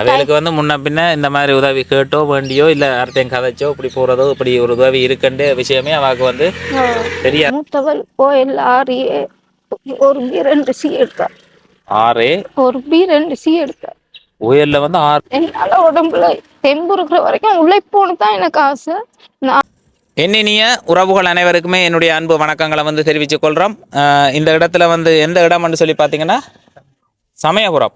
அவைகளுக்கு வந்து முன்ன பின்ன இந்த மாதிரி உதவி கேட்டோ வேண்டியோ இல்லை யார்ட்டையும் கதைச்சோ இப்படி போகிறதோ இப்படி ஒரு உதவி இருக்குன்ற விஷயமே அவாக்கு வந்து தெரியாது. மூத்தவள் கோயில் ஆறியே ஒரு பி ரெண்டு சி எடுத்தார் ஆறே ஒரு பி ரெண்டு சி எடுத்தார் உயர்ல வந்து ஆறு என்னால உடம்புல தெம்பு இருக்கிற வரைக்கும் உழைப்போன்னு தான் எனக்கு ஆசை. நான் எண்ணினிய உறவுகள் அனைவருக்குமே என்னுடைய அன்பு வணக்கங்களை வந்து தெரிவித்துக் கொள்கிறோம் இந்த இடத்துல வந்து எந்த இடம்னு சொல்லி பார்த்தீங்கன்னா சமயபுரம்.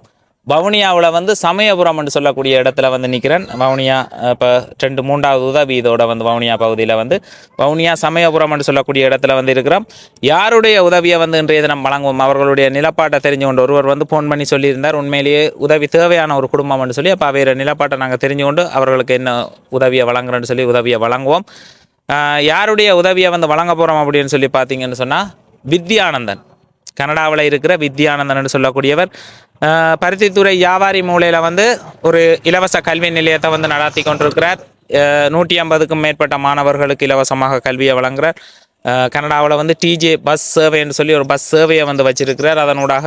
வவுனியாவில் வந்து சமயபுரம்னு சொல்லக்கூடிய இடத்துல வந்து நிற்கிறேன் வவுனியா இப்போ ரெண்டு மூன்றாவது உதவி இதோட வந்து வவுனியா பகுதியில் வந்து வவுனியா சமயபுரம்னு சொல்லக்கூடிய இடத்துல வந்து இருக்கிறோம். யாருடைய உதவியை வந்து இன்றைய தினம் வழங்குவோம்? அவர்களுடைய நிலப்பாட்டை தெரிஞ்சு கொண்டு ஒருவர் வந்து ஃபோன் பண்ணி சொல்லியிருந்தார். உண்மையிலேயே உதவி தேவையான ஒரு குடும்பம்னு சொல்லி அப்போ வேறு நிலப்பாட்டை நாங்கள் தெரிஞ்சு கொண்டு அவர்களுக்கு என்ன உதவியை வழங்குறோன்னு சொல்லி உதவியை வழங்குவோம். யாருடைய உதவியை வந்து வழங்க போகிறோம் அப்படின்னு சொல்லி பார்த்தீங்கன்னு சொன்னால் வித்யானந்தன். கனடாவில் இருக்கிற வித்யானந்தன் சொல்லக்கூடியவர். பருத்தித்துறை வியாபாரி மூலையில் வந்து ஒரு இலவச கல்வி நிலையத்தை வந்து நடாத்தி கொண்டிருக்கிறார். நூற்றி ஐம்பதுக்கும் மேற்பட்ட மாணவர்களுக்கு இலவசமாக கல்வியை வழங்குகிறார் கனடாவில் வந்து டிஜே பஸ் சேவைன்னு சொல்லி ஒரு பஸ் சேவையை வந்து வச்சிருக்கிறார். அதனூடாக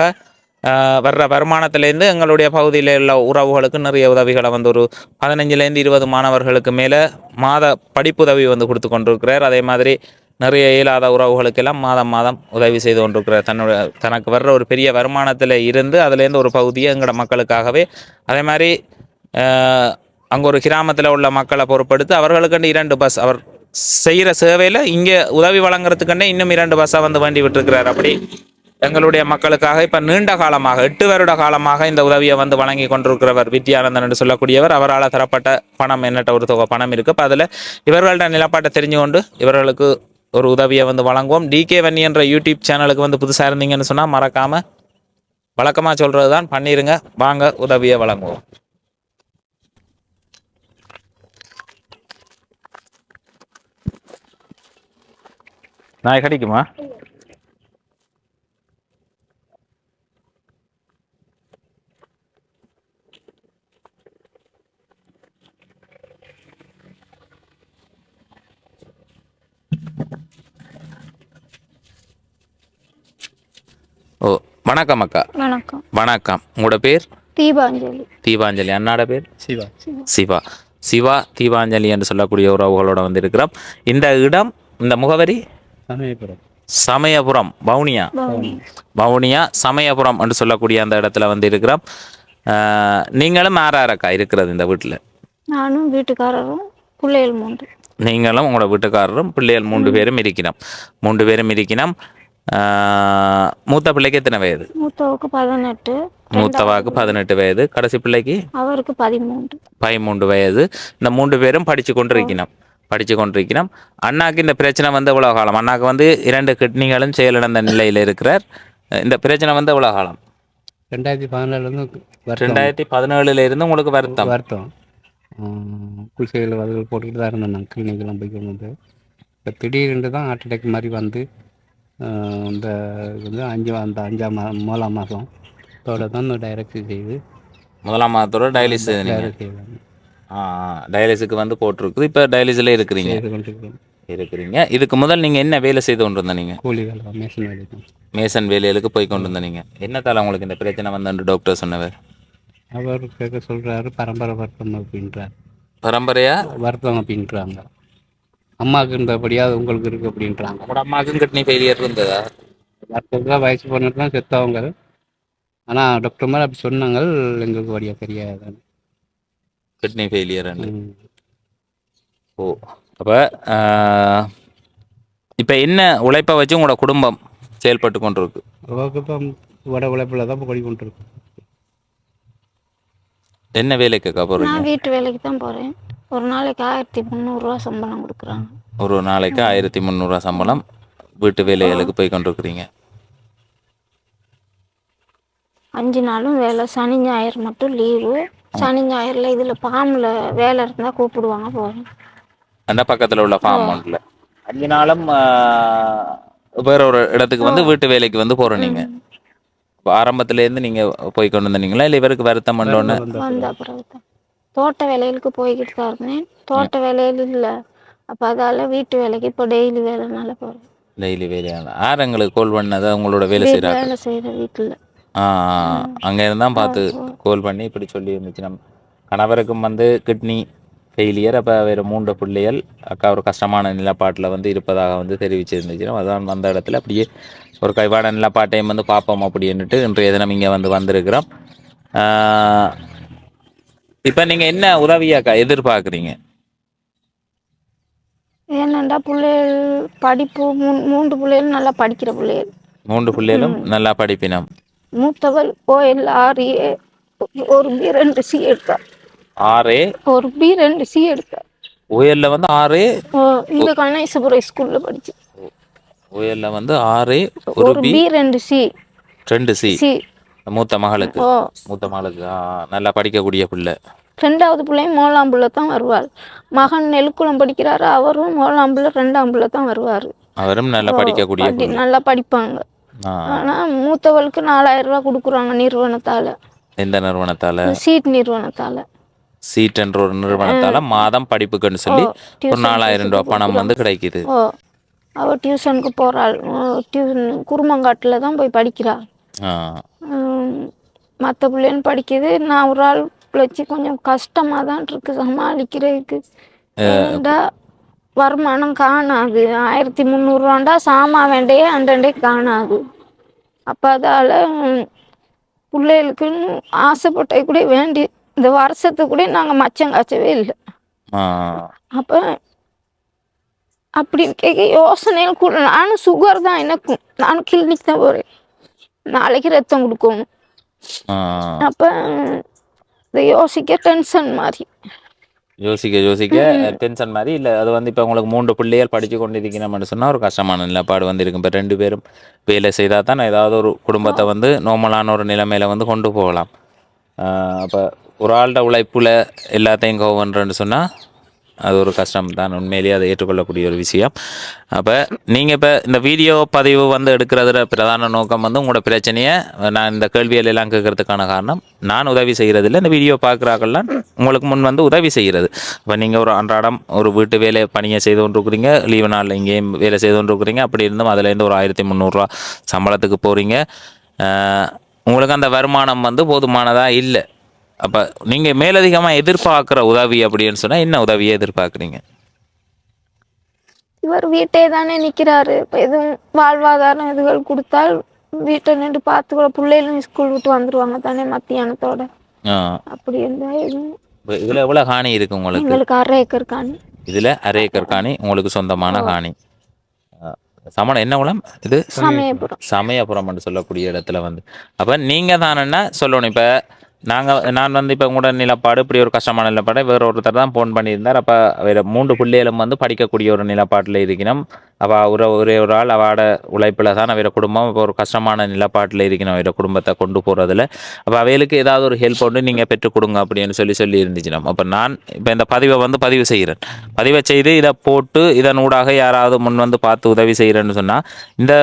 வர்ற வருமானத்திலேருந்து எங்களுடைய பகுதியில் உள்ள உறவுகளுக்கு நிறைய உதவிகளை வந்து ஒரு பதினஞ்சுலேருந்து இருபது மாணவர்களுக்கு மேலே மாத படிப்புதவி வந்து கொடுத்து கொண்டிருக்கிறார். அதே மாதிரி நிறைய இயலாத உறவுகளுக்கெல்லாம் மாதம் மாதம் உதவி செய்து கொண்டிருக்கிறார் தன்னுடைய தனக்கு வர்ற ஒரு பெரிய வருமானத்தில் இருந்து அதுலேருந்து ஒரு பகுதியை எங்களோட மக்களுக்காகவே அதே மாதிரி அங்கே ஒரு கிராமத்தில் உள்ள மக்களை பொறுப்படுத்தி அவர்களுக்கு இரண்டு பஸ் அவர் செய்கிற சேவையில் இங்கே உதவி வழங்குறதுக்குன்னே இன்னும் இரண்டு பஸ்ஸை வந்து வண்டி விட்டுருக்கிறார். அப்படி எங்களுடைய மக்களுக்காக இப்போ நீண்ட காலமாக எட்டு வருட காலமாக இந்த உதவியை வந்து வழங்கி கொண்டிருக்கிறவர் வித்யானந்தன் என்று சொல்லக்கூடியவர். அவரால் தரப்பட்ட பணம் என்னட்ட ஒரு தொகை பணம் இருக்குது இப்போ அதில் இவர்களிட நிலப்பாட்டை தெரிஞ்சு கொண்டு இவர்களுக்கு ஒரு உதவியை வந்து வழங்குவோம். டிகே வன்னி என்ற யூடியூப் சேனலுக்கு வந்து புதுசாக இருந்தீங்கன்னு சொன்னால் மறக்காமல் வழக்கமாக சொல்கிறது தான் பண்ணிடுங்க வாங்க உதவியை வழங்குவோம். நான் கிடைக்குமா? ஓ வணக்கம் அக்கா. வணக்கம். வணக்கம். உங்களோட பேர்? தீபாஞ்சலி. தீபாஞ்சலி. அண்ணாட பேர்? சிவா. சிவா. சிவா தீபாஞ்சலி என்று சொல்லக்கூடிய உறவுகளோட வந்து இருக்கிறோம் இந்த இடம் இந்த முகவரி? சமயபுரம். சமயபுரம். வவுனியா? வவுனியா. சமயபுரம் என்று சொல்லக்கூடிய அந்த இடத்துல வந்து இருக்கிறோம் ஆஹ், நீங்களும் ஆறாரக்கா இருக்கிறது இந்த வீட்டில்? நானும் வீட்டுக்காரரும் பிள்ளைகள் மூன்று. நீங்களும் உங்களோட வீட்டுக்காரரும் பிள்ளைகள் மூன்று பேரும் இருக்கிறோம். மூன்று பேரும் இருக்கிறோம். ஆஹ், மூத்த பிள்ளைக்கு எத்தனை வயது? மூத்தவுக்கு பதினெட்டு. மூத்தவாக்கு பதினெட்டு வயது. கடைசி பிள்ளைக்கு? அவருக்கு பதிமூன்று. பதிமூன்று வயது. இந்த மூன்று பேரும் படித்து கொண்டிருக்கணும் படித்து கொண்டிருக்கிறோம். அண்ணாக்கு இந்த பிரச்சனை வந்து எவ்வளோ காலம்? அண்ணாக்கு வந்து இரண்டு கிட்னிகளும் செயலிழந்த நிலையில் இருக்கிறார். இந்த பிரச்சனை வந்து எவ்வளோ காலம்? ரெண்டாயிரத்தி பதினாலுலேருந்து வருத்தம். ரெண்டாயிரத்தி பதினேழுல இருந்து உங்களுக்கு வருத்தம்? வருத்தம். குளிசைகள் வதுகள் போட்டுக்கிட்டு தான் இருந்தேன் நான். கிளினிக்கெல்லாம் போய் கொண்டு வந்து இப்போ திடீர்னு தான் ஹார்ட் அட்டாக் மாதிரி வந்து இந்த வந்து அஞ்சு அந்த அஞ்சாம் மா மூலாம் மாதம். தோட தான் இந்த டைரக்ட் செய்து முதலாம் மாதத்தோட செய்வாங்க டயாலிஸுக்கு வந்து போட்டிருக்குது. இப்போ டயாலிஸில் இருக்கிறீங்க. இருக்கிறீங்க. இதுக்கு முதல் நீங்கள் என்ன வேலை செய்து கொண்டு இருந்தீங்க கூலி வேலை மேசன் வேலைக்கும் மேசன் வேலைகளுக்கு போய் கொண்டு இருந்தீங்க என்னத்தால உங்களுக்கு இந்த பிரச்சனை வந்து டாக்டர் சொன்னவர்? அவர் கேட்க சொல்கிறாரு பரம்பரை வருத்தம் அப்படின்றார். பரம்பரையா? வருத்தம் அப்படின்றாங்க. அம்மாவுக்கு இருந்தபடியாக உங்களுக்கு இருக்கு அப்படின்றாங்க. உங்களோட அம்மாவுக்கும் கிட்னி ஃபெயிலியர் இருந்ததா? டாக்டர் வயசு பொண்ணுக்கு தான் செத்தவங்க. ஆனால் டாக்டர் மாதிரி அப்படி சொன்னாங்க எங்களுக்கு வழியாக தெரியாது. Kidney failure. ஓ அப்போ இப்போ என்ன உழைப்பை வச்சு உங்களோட குடும்பம் செயல்பட்டு கொண்டிருக்கு? உழைப்பில் தான் இப்போ கொடி கொண்டு இருக்கு என்ன வேலைக்குக்கா போகிறீங்க நான் வீட்டு வேலைக்கு தான் போகிறேன் ஒரு நாளைக்கு ஆயிரத்தி முந்நூறுரூவா சம்பளம் கொடுக்குறாங்க. ஒரு நாளைக்கு ஆயிரத்தி முந்நூறுரூவா சம்பளம் வீட்டு வேலைகளுக்கு போய் கொண்டிருக்கிறீங்க. அஞ்சு நாளும் வேலை. சனி ஞாயிறு மட்டும் லீவு. சனி ஞாயிறில் இதில் பாம்பில் வேலை இருந்தால் கூப்பிடுவாங்க போகிறேன் அந்த பக்கத்தில் உள்ள ஃபார்ம் ஒன்றில் அஞ்சு நாளும் ஆஹ், வேற ஒரு இடத்துக்கு வந்து வீட்டு வேலைக்கு வந்து போகிறோம் நீங்கள் இப்போ ஆரம்பத்துலேருந்து நீங்கள் போய் கொண்டு வந்தீங்களா இல்லை இவருக்கு வருத்தம் பண்ணோன்னு வந்த தோட்ட வேலைகளுக்கு போய்கிட்டு தான் இருந்தேன். தோட்ட வேலையில் இல்லை. அப்போ அதால் வீட்டு வேலைக்கு இப்போ டெய்லி வேலைனால போகிறேன் டெய்லி வேலையான யார் எங்களுக்கு கால் பண்ணதை? உங்களோட வேலை செய்கிறாங்க வேலை செய்கிற வீட்டில். ஆ அங்கே இருந்தால் பார்த்து கால் பண்ணி இப்படி சொல்லி இருந்துச்சு நம்ம கணவருக்கும் வந்து கிட்னி ஃபெயிலியர் அப்போ வேறு மூன்று பிள்ளைகள் அக்கா ஒரு கஷ்டமான நிலப்பாட்டில் வந்து இருப்பதாக வந்து தெரிவிச்சிருந்துச்சு. அதான் அந்த இடத்துல அப்படியே ஒரு கைவாட நிலப்பாட்டையும் வந்து பார்ப்போம் அப்படின்னுட்டு இன்றைய தினம் இங்கே வந்து வந்திருக்கிறோம். இப்போ நீங்கள் என்ன உதவியாக்கா எதிர்பார்க்குறீங்க? ஏனெண்டா பிள்ளைகள் படிப்பு மூ மூன்று பிள்ளைகள் நல்லா படிக்கிற பிள்ளைகள். மூன்று பிள்ளைகளும் நல்லா படிப்பினம். மூத்தவள் ஓஎல் ஆர்ஏ ஒரு பி ரெண்டு சி எடுத்தார் ஆறு ஒரு பி ரெண்டு சி எடுத்தார் உயரில் வந்து ஆறு இந்த கணேசபுரம் ஸ்கூல்ல படிச்சு. உயரில் வந்து ஆறு ஒரு பி ரெண்டு சி ரெண்டு சி மூத்த மகளுக்கு. மூத்த மகளுக்கு நல்லா படிக்கக்கூடிய பிள்ளை. ரெண்டாவது பிள்ளையும் மோலாம்புள்ள தான் வருவாள். மகன் நெல்குளம் படிக்கிறாரு அவரும் மோலாம்புள்ள ரெண்டாம் பிள்ளை தான் வருவார். அவரும் நல்லா படிக்கக்கூடிய படி பிள்ளை. நல்லா படிப்பாங்க. ஆனா மூத்தவளுக்கு நாலாயிரம் ரூபாய் கொடுக்குறாங்க நிறுவனத்தால. எந்த நிறுவனத்தால? சீட் நிறுவனத்தால. சீட் என்ற ஒரு நிறுவனத்தால மாதம் படிப்புக்குன்னு சொல்லி ஒரு நாலாயிரம் ரூபாய் பணம் வந்து கிடைக்குது. அவள் டியூஷனுக்கு போகிறாள் டியூஷன் குருமங்காட்டில் தான் போய் படிக்கிறாள் மற்ற பிள்ளைன்னு படிக்குது. நான் ஒரு ஆள் பிழைச்சி கொஞ்சம் கஷ்டமாக தான் இருக்கு. சமாளிக்கிறதுக்கு. வருமானம் காணாது. ஆயிரத்தி முந்நூறுவாண்டா சாமா வேண்டையே அண்டண்டே காணாது. அப்போ அதால் பிள்ளைகளுக்குன்னு ஆசைப்பட்ட கூட வேண்டி இந்த வருஷத்துக்கு கூட நாங்கள் மச்சம் காய்ச்சவே இல்லை. அப்போ அப்படின்னு கேட்க யோசனையில் கூட நானும் சுகர் தான் எனக்கும். நானும் கிளினிக் தான் போகிறேன் நாளைக்கு ரத்தம் கொடுக்கணும். அப்போ இதை யோசிக்க டென்ஷன் மாதிரி. யோசிக்க யோசிக்க டென்ஷன் மாதிரி இல்லை. அது வந்து இப்போ உங்களுக்கு மூன்று பிள்ளைகள் படித்து கொண்டிருக்கணும்னு சொன்னால் ஒரு கஷ்டமான நிலப்பாடு வந்து இருக்கும் இப்போ ரெண்டு பேரும் வேலை செய்தால் தான் ஏதாவது ஒரு குடும்பத்தை வந்து நார்மலான ஒரு நிலைமையில வந்து கொண்டு போகலாம். அப்போ ஒரு ஆள்கிட்ட உழைப்புல எல்லாத்தையும் கோவன்றன்னு சொன்னால் அது ஒரு கஷ்டம் தான் உண்மையிலேயே அதை ஏற்றுக்கொள்ளக்கூடிய ஒரு விஷயம். அப்போ நீங்கள் இப்போ இந்த வீடியோ பதிவு வந்து எடுக்கிறதுல பிரதான நோக்கம் வந்து உங்களோட பிரச்சனையை நான் இந்த கேள்விகள் எல்லாம் கேட்கறதுக்கான காரணம் நான் உதவி செய்கிறதில்ல இந்த வீடியோ பார்க்குறாக்கெல்லாம் உங்களுக்கு முன் வந்து உதவி செய்கிறது இப்போ நீங்கள் ஒரு அன்றாடம் ஒரு வீட்டு வேலை பணியை செய்து கொண்டிருக்கிறீங்க. லீவு நாளில் இங்கேயும் வேலை செய்து கொண்டிருக்கிறீங்க. அப்படி இருந்தும் அதுலேருந்து ஒரு ஆயிரத்தி முந்நூறுரூவா சம்பளத்துக்கு போகிறீங்க உங்களுக்கு அந்த வருமானம் வந்து போதுமானதாக இல்லை. அப்போ நீங்கள் மேலதிகமாக எதிர்பார்க்குற உதவி அப்படின்னு சொன்னால் என்ன உதவியை எதிர்பார்க்குறீங்க? இவர் வீட்டே தானே நிற்கிறாரு இப்போ எதுவும் வாழ்வாதாரம் இதுகள் கொடுத்தால் வீட்டை நின்று பார்த்துக்கூட பிள்ளைகளும் ஸ்கூல் விட்டு வந்துடுவாங்க தானே மத்தியானத்தோட. அப்படி இருந்தால் எதுவும் இதில் எவ்வளோ காணி இருக்குது உங்களுக்கு? எங்களுக்கு அரை ஏக்கர் காணி. இதில் அரை ஏக்கர் காணி உங்களுக்கு சொந்தமான காணி. சமணம் என்ன குளம் இது? சமயபுரம். சமயபுரம்னு சொல்லக்கூடிய இடத்துல வந்து. அப்போ நீங்கள் தானேன்னா சொல்லணும். இப்போ நாங்கள் நான் வந்து இப்போ உங்களோட நிலப்பாடு இப்படி ஒரு கஷ்டமான நிலப்பாடு வேறு ஒருத்தர் தான் ஃபோன் பண்ணியிருந்தார். அப்போ வேறு மூன்று பிள்ளைகளும் வந்து படிக்கக்கூடிய ஒரு நிலப்பாட்டில் இருக்கணும் அவள் ஒரு ஒரே ஒரு ஆள் அவட உழைப்பில் தான் அவரோட குடும்பம். இப்போ ஒரு கஷ்டமான நிலப்பாட்டில் இருக்கணும் அவரோட குடும்பத்தை கொண்டு போகிறதுல அப்போ அவைகளுக்கு ஏதாவது ஒரு ஹெல்ப் ஒன்று நீங்கள் பெற்றுக் கொடுங்க அப்படின்னு சொல்லி சொல்லி இருந்துச்சு நம்ம அப்போ நான் இப்போ இந்த பதிவை வந்து பதிவு செய்கிறேன். பதிவை செய்து இதை போட்டு இதன் ஊடாக யாராவது முன் வந்து பார்த்து உதவி செய்கிறேன்னு சொன்னால் இந்த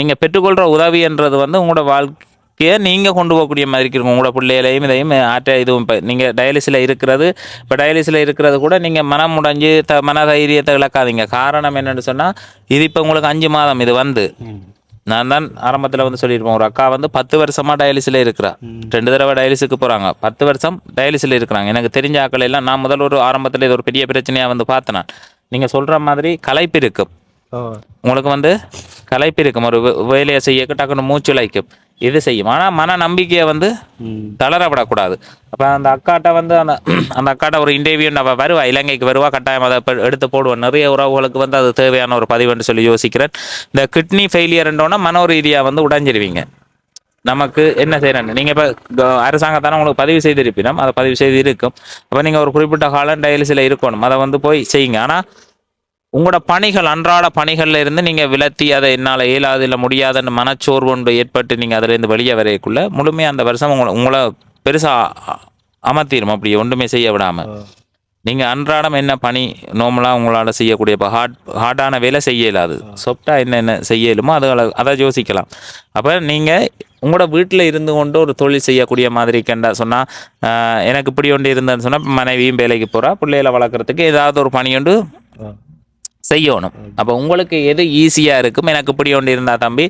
நீங்கள் பெற்றுக்கொள்கிற உதவின்றது வந்து உங்களோட வாழ்க்கை வாழ்க்கையை நீங்கள் கொண்டு போகக்கூடிய மாதிரி இருக்கும் உங்களோட பிள்ளைகளையும் இதையும் ஆற்ற இதுவும் இப்போ நீங்கள் டயாலிஸில் இருக்கிறது. இப்போ டயாலிஸில் இருக்கிறது கூட நீங்கள் மனம் முடைஞ்சு த மன தைரியத்தை இழக்காதீங்க. காரணம் என்னன்னு சொன்னால் இது இப்போ உங்களுக்கு அஞ்சு மாதம் இது வந்து. நான் தான் ஆரம்பத்தில் வந்து சொல்லியிருப்பேன். ஒரு அக்கா வந்து பத்து வருஷமாக டயாலிஸில் இருக்கிறா. ரெண்டு தடவை டயாலிஸுக்கு போகிறாங்க பத்து வருஷம் டயாலிஸில் இருக்கிறாங்க. எனக்கு தெரிஞ்ச ஆக்கள் எல்லாம் நான் முதல்ல ஒரு ஆரம்பத்தில் இது ஒரு பெரிய பிரச்சனையாக வந்து பார்த்தேன் நீங்கள் சொல்கிற மாதிரி களைப்பு இருக்கும். உங்களுக்கு வந்து களைப்பு இருக்கும். ஒரு வேலையை செய்ய டக்குன்னு மூச்சு இழைக்கும். இது செய்யும்? ஆனால் மன நம்பிக்கையை வந்து தளரப்படக்கூடாது அப்போ அந்த அக்காட்ட வந்து அந்த அந்த அக்காட்ட ஒரு இன்டர்வியூ நம்ம வருவா இலங்கைக்கு வருவா கட்டாயம் அதை எடுத்து போடுவோம் நிறைய உறவுகளுக்கு வந்து அது தேவையான ஒரு பதிவுன்னு சொல்லி யோசிக்கிறேன். இந்த கிட்னி ஃபெயிலியர்ன்றோன்னா மனோ ரீதியாக வந்து உடைஞ்சிருவீங்க. நமக்கு என்ன செய்யணும் நீங்கள் இப்போ அரசாங்கத்தான உங்களுக்கு பதிவு செய்திருப்பினும் அதை பதிவு செய்து இருக்கும். அப்போ நீங்கள் ஒரு குறிப்பிட்ட காலம் டயலிஸில் இருக்கணும். அதை வந்து போய் செய்யுங்க. ஆனால் உங்களோட பணிகள் அன்றாட பணிகள்ல இருந்து நீங்கள் விலத்தி அதை என்னால் இயலாது இல்லை முடியாதுன்னு மனச்சோர்வு ஒன்று ஏற்பட்டு நீங்கள் அதுலேருந்து வெளியே வரையக்குள்ள முழுமையாக அந்த வருஷம் உங்களை உங்களை பெருசாக அமர்த்திடும் அப்படி ஒன்றுமே செய்ய விடாமல் நீங்கள் அன்றாடம் என்ன பணி நார்மலாக உங்களால் செய்யக்கூடிய இப்போ ஹார்ட் ஹார்டான வேலை செய்ய இயலாது. சொப்டா என்னென்ன செய்ய இயலுமோ அதை அதை யோசிக்கலாம். அப்போ நீங்கள் உங்களோட வீட்டில் இருந்து கொண்டு ஒரு தொழில் செய்யக்கூடிய மாதிரி கண்டா சொன்னால் எனக்கு இப்படி ஒன்று இருந்தேன்னு சொன்னால் மனைவியும் வேலைக்கு போகிறா பிள்ளைகளை வளர்க்குறதுக்கு ஏதாவது ஒரு பணி ஒன்று செய்யணும். அப்போ உங்களுக்கு எது ஈஸியாக இருக்கும்? எனக்கு இப்படி ஒன்று இருந்தா தம்பி